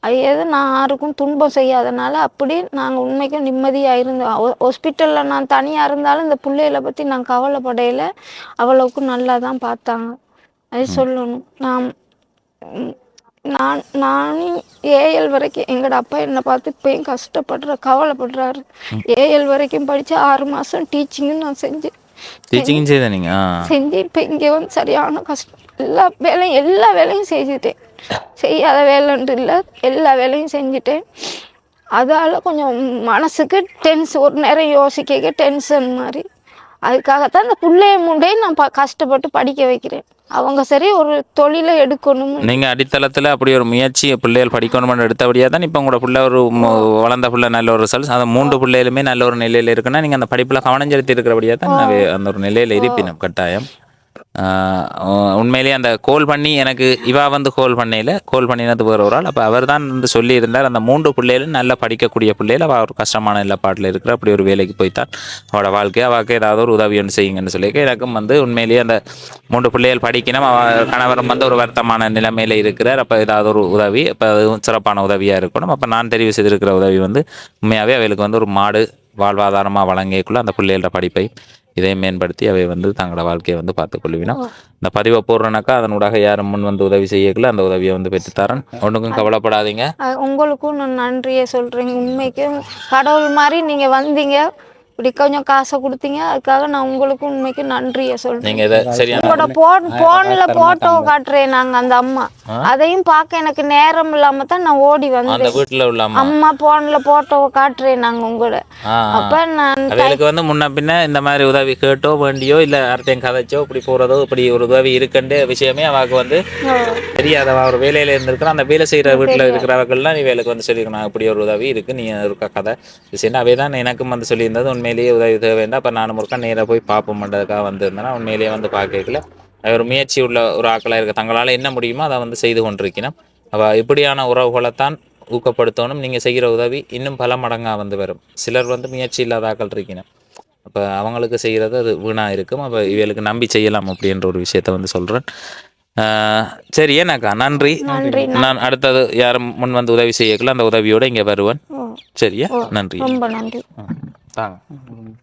அது நான் யாருக்கும் துன்பம் செய்யாதனால அப்படி நாங்க உண்மைக்கும் நிம்மதியா இருந்தோம். ஹாஸ்பிட்டல்ல நான் தனியா இருந்தாலும் இந்த பிள்ளைகளை பத்தி நான் கவலைப்படையில. அவ்வளவுக்கு நல்லா தான் பார்த்தாங்க. அது சொல்லணும். நான் நான் நானும் ஏஎல் வரைக்கும் எங்கட அப்பா என்னை பார்த்து இப்பயும் கஷ்டப்படுற கவலைப்படுறாரு. ஏஎல் வரைக்கும் படிச்சு ஆறு மாசம் டீச்சிங்கும் நான் செஞ்சேன். டீச்சிங்கும் செய்த நீங்கள் ஆ. செஞ்சு இப்போ இங்கே வந்து சரியான கஷ்டம். எல்லா வேலையும் எல்லா வேலையும் செஞ்சுட்டேன். செய்யாத வேலைன்ட்டு இல்லை. எல்லா வேலையும் செஞ்சுட்டேன். அதால் கொஞ்சம் மனசுக்கு டென்ஸ் ஒரு நேரம் யோசிக்க டென்ஷன் மாதிரி. அதுக்காகத்தான் இந்த பிள்ளைய முண்டையும் நான் கஷ்டப்பட்டு படிக்க வைக்கிறேன். அவங்க சரி ஒரு தொழிலை எடுக்கணும் நீங்கள் அடித்தளத்தில் அப்படி ஒரு முயற்சி பிள்ளைகள் படிக்கணும்னு எடுத்தபடியாக தான் இப்போ உங்களோட பிள்ளை ஒரு வளர்ந்த பிள்ளை நல்ல ஒரு ரிசல்ட்ஸ் அந்த மூன்று பிள்ளைகளுமே நல்ல ஒரு நிலையில் இருக்குன்னா நீங்கள் அந்த படிப்பில் கவனம் செலுத்தி இருக்கிறபடியாக தான் அந்த ஒரு நிலையில் இருப்பினும் கட்டாயம். உண்மையிலேயே அந்த கோல் பண்ணி எனக்கு இவா வந்து கோல் பண்ணையில் கோல் பண்ணினது வேறு ஒரு ஆள். அப்போ அவர் தான் வந்து சொல்லியிருந்தார் அந்த மூன்று பிள்ளைகளும் நல்லா படிக்கக்கூடிய பிள்ளைகள் அவள் ஒரு கஷ்டமான நிலப்பாட்டில் இருக்கிற அப்படி ஒரு வேலைக்கு போய்த்தான். அவளோட வாழ்க்கையை அவளுக்கு ஏதாவது ஒரு உதவி ஒன்று செய்யுங்கன்னு சொல்லி எனக்கும் வந்து உண்மையிலேயே அந்த மூன்று பிள்ளைகள் படிக்கணும். அவள் கணவரும் வந்து ஒரு வருத்தமான நிலைமையில் இருக்கிறார். அப்போ ஏதாவது ஒரு உதவி அப்போ அதுவும் சிறப்பான உதவியாக இருக்கணும். அப்போ நான் தெரிவு செய்திருக்கிற உதவி வந்து உண்மையாகவே அவளுக்கு வந்து ஒரு மாடு வாழ்வாதாரமாக வழங்கியக்குள்ள அந்த பிள்ளைகளோட படிப்பை இதை மேம்படுத்தி அவை வந்து தங்களோட வாழ்க்கையை வந்து பார்த்துக் கொள்வினோம் இந்த பதிவை போடுறனாக்கா அதனூடாக யாரும் முன் வந்து உதவி செய்யக்கல. அந்த உதவியை வந்து பெற்றுத்தரேன். ஒன்றுக்கும் கவலைப்படாதீங்க. உங்களுக்கும் நான் நன்றியை சொல்கிறேங்க உண்மைக்கும் கடவுள் மாதிரி நீங்கள் வந்தீங்க. இப்படி கொஞ்சம் காசை கொடுத்தீங்க அதுக்காக நான் உங்களுக்கும் உண்மைக்கு நன்றியை சொல்கிறேன் நீங்கள் இதை சரியான உங்களோட போன் போன்ல போட்டோ காட்டுறேன் நாங்க அந்த அம்மா. அதையும் பார்க்க எனக்கு நேரம் இல்லாம தான் நான் ஓடி அந்த வந்தேன் வீட்டில் உள்ள அம்மா? அம்மா போன்ல போட்டோவை காட்டுறேன் நாங்க உங்களோட. ஆ ஆ. அப்ப நான் அவைகளுக்கு வந்து முன்ன பின்ன இந்த மாதிரி உதவி கேட்டோ வேண்டியோ இல்லை யார்கிட்டையும் கதைச்சோ இப்படி போகிறதோ இப்படி ஒரு உதவி இருக்குன்ற விஷயமே அவாக்கு வந்து தெரியாத அவ ஒரு வேலையில இருந்திருக்கிறா. அந்த வேலை செய்கிற வீட்டில் இருக்கிறவர்கள்லாம் நீ வேலைக்கு வந்து சொல்லியிருக்கணும். இப்படி ஒரு உதவி இருக்கு. நீ இருக்க கதை? சரி அவை தான் எனக்கும் வந்து சொல்லியிருந்தது. உண்மையிலேயே உதவி தேவை வேண்டாம் அப்போ நான் முறுக்கா நேராக போய் பார்ப்போம்ன்றதுக்காக வந்திருந்தேன்னா உண்மையிலேயே வந்து பார்க்கல ஒரு முயற்சி உள்ள ஒரு ஆக்களாக இருக்க. தங்களால் என்ன முடியுமோ அதை வந்து செய்து கொண்டிருக்கணும். அவள் இப்படியான உறவுகளைத்தான் ஊக்கப்படுத்தணும். நீங்கள் செய்கிற உதவி இன்னும் பல மடங்காக வந்து வரும். சிலர் வந்து முயற்சி இல்லாத ஆக்கள் இருக்கணும் அப்போ அவங்களுக்கு செய்கிறது அது வீணாக இருக்கும். அப்போ இவளுக்கு நம்பி செய்யலாம் அப்படின்ற ஒரு விஷயத்த வந்து சொல்கிறேன் சரி ஏனாக்கா நன்றி. நான் அடுத்தது யாரும் முன் வந்து உதவி செய்யக்கல அந்த உதவியோட இங்கே வருவேன். சரியா? நன்றி. ரொம்ப நன்றி. ம், தாங்க